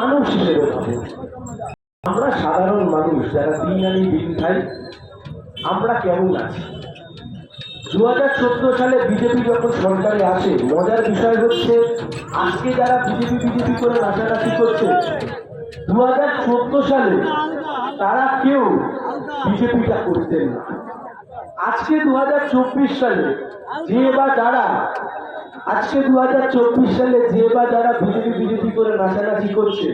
মানুষ হিসেবে আমরা সাধারণ মানুষ, যারা দিন আনি দিন খাই, আমরা কেমন আছি? দু হাজার চোদ্দ সালে বিজেপি যখন সরকারে আসে, মজার বিষয় হচ্ছে, আজকে যারা বিজেপি বিজেপি করে নাচানাচি করছে দু হাজার চোদ্দ সালে তারা কেউ বিজেপিটা করতেন না। আজকে দু হাজার চব্বিশ সালে যে বা যারা, আজকে দু হাজার চব্বিশ সালে যে বা যারা বিজেপি বিজেপি করে নাচানাচি করছে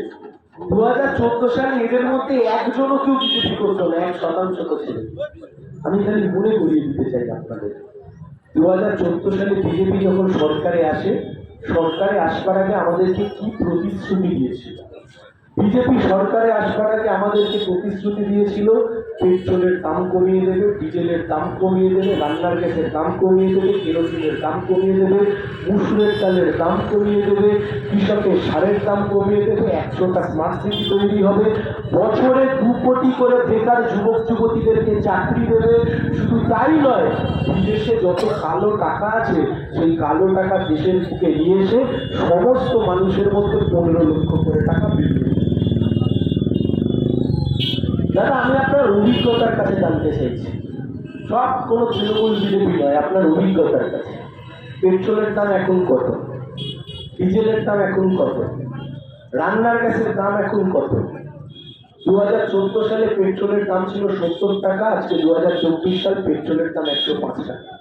দু হাজার চোদ্দ সালে এদের মধ্যে একজনও কেউ বিজেপি করতো না, এক শতাংশ ছিল। আমি খালি মনে করিয়ে দিতে চাই আপনাদের। দু হাজার চোদ্দ সালে বিজেপি যখন সরকারে আসে, সরকারে আসবার আগে আমাদেরকে কি প্রতিশ্রুতি দিয়েছিল? বিজেপি সরকারে আসবার আগে আমাদেরকে প্রতিশ্রুতি দিয়েছিল পেট্রোলের দাম কমিয়ে দেবে, ডিজেলের দাম কমিয়ে দেবে, রান্নার গ্যাসের দাম কমিয়ে দেবে, কেরোসিনের দাম কমিয়ে দেবে মুসুরের চালের দাম কমিয়ে দেবে, কৃষকের সারের দাম কমিয়ে দেবে, একশোটা স্মার্ট সিটি তৈরি হবে বছরে দু কোটি করে বেকার যুবক, যুবতীদেরকে চাকরি দেবে শুধু তাই নয়, বিদেশে যত কালো টাকা আছে, সেই কালো টাকা দেশের বুকে নিয়ে এসে সমস্ত মানুষের মধ্যে পনেরো লক্ষ করে টাকা দেবে। দাদা, আমি আপনার অভিজ্ঞতার কাছে জানতে চাইছি। সব কোনো তৃণমূল বিজেপি নয়, আপনার অভিজ্ঞতার কাছে। পেট্রোলের দাম এখন কত? ডিজেলের দাম এখন কত? রান্নার গ্যাসের দাম এখন কত? দু হাজার চোদ্দ সালে পেট্রোলের দাম ছিল সত্তর টাকা, আজকে দু হাজার চব্বিশ সাল পেট্রোলের দাম একশো পাঁচ টাকা।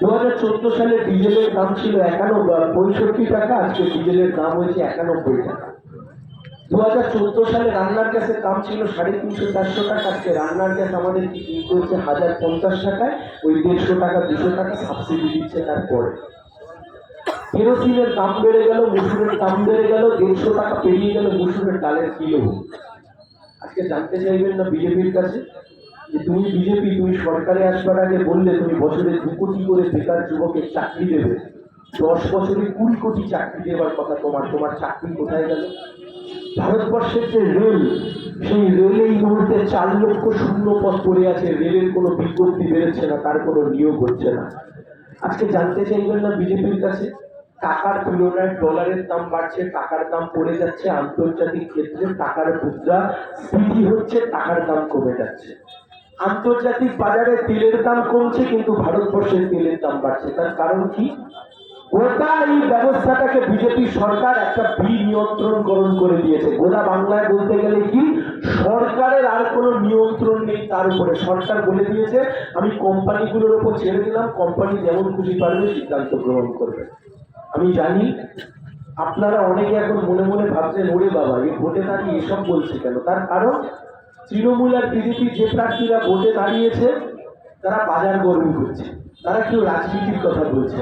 দু হাজার চোদ্দ সালে ডিজেলের দাম ছিল একানব্বই পঁয়ষট্টি টাকা, আজকে ডিজেলের দাম হয়েছে একানব্বই টাকা। দু হাজার চোদ্দ সালে রান্নার গ্যাসের দাম ছিল সাড়ে তিনশো চারশো টাকা। আজকে রান্নার গ্যাস আমাদের কিনতে হচ্ছে হাজার পঞ্চাশ টাকায়, ওই দেড়শো টাকা, দুশো টাকা সাবসিডি দিচ্ছে তারপরে। কেরোসিনের দাম বেড়ে গেল, মুসুরের দাম বেড়ে গেল, দেড়শো টাকা পেরিয়ে গেল, মুসুরের ডালের কিলো। আজকে জানতে চাইবেন না বিজেপির কাছে, যে তুমি বিজেপি, তুমি সরকারে আসবার আগে বললে তুমি বছরে দু কোটি করে বেকার যুবকের চাকরি দেবে। দশ বছরে কুড়ি কোটি চাকরি দেওয়ার কথা তোমার তোমার চাকরি কোথায় গেল? ভারতবর্ষের যে রেল, সেই রেলে এই মুহূর্তে চার লক্ষ শূন্য পথ পড়ে আছে। রেলের কোনো বিজ্ঞপ্তি বেরোচ্ছে না, তার কোনো নিয়োগ হচ্ছে না। আজকে জানতে চাইবেন না বিজেপির কাছে, টাকার তুলনায় ডলারের দাম বাড়ছে, টাকার দাম পড়ে যাচ্ছে, আন্তর্জাতিক ক্ষেত্রে টাকার মুদ্রা স্ফীতি হচ্ছে, টাকার দাম কমে যাচ্ছে। আন্তর্জাতিক বাজারে তেলের দাম কমছে, কিন্তু ভারতবর্ষের তেলের দাম বাড়ছে। তার কারণ কি? গোটা এই ব্যবস্থাটাকে বিজেপি সরকার একটা বিনিয়ন্ত্রণকরণ করে দিয়েছে। গোটা বাংলায় বলতে গেলে কি? সরকারের আর কোনো নিয়ন্ত্রণ নেই তার উপরে। সরকার বলে দিয়েছে, আমি কোম্পানিগুলোর উপর ছেড়ে দিলাম, কোম্পানি যেমন খুশি পারবে সিদ্ধান্ত গ্রহণ করবে। আমি জানি, আপনারা অনেকে এখন মনে মনে ভাবছেন, ওরে বাবা, এই ভোটে দাঁড়িয়ে এসব বলছে কেন? তার কারণ, তৃণমূল আর বিজেপি যে প্রার্থীরা ভোটে দাঁড়িয়েছে, তারা বাজার গরম করছে। তারা কেউ রাজনীতির কথা বলছে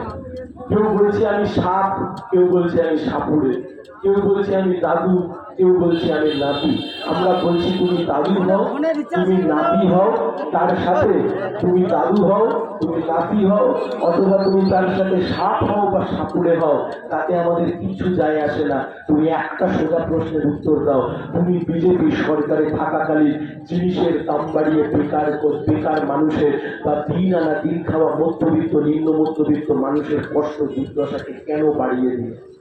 কেউ বলছে আমি সাপ কেউ বলছে আমি সাপুড়ে কেউ বলছে আমি দাদু কেউ বলছে, আমি নাতি। আমরা বলছি, তুমি দাদু হও, তুমি নাতি হও, তার সাথে তুমি দাদু হও, তুমি নাতি হও, অথবা তুমি তার সাথে সাপ হও বা সাপুড়ে হও, তাতে আমাদের কিছু যায় আসে না। তুমি একটা সোজা প্রশ্নের উত্তর দাও। তুমি বিজেপি সরকারে থাকাকালীন জিনিসের দাম বাড়িয়ে বেকার বেকার মানুষের বা দিন আনা দিন খাওয়া মধ্যবিত্ত, নিম্ন মধ্যবিত্ত মানুষের কষ্ট, দুর্দশাকে কেন বাড়িয়ে দিলে?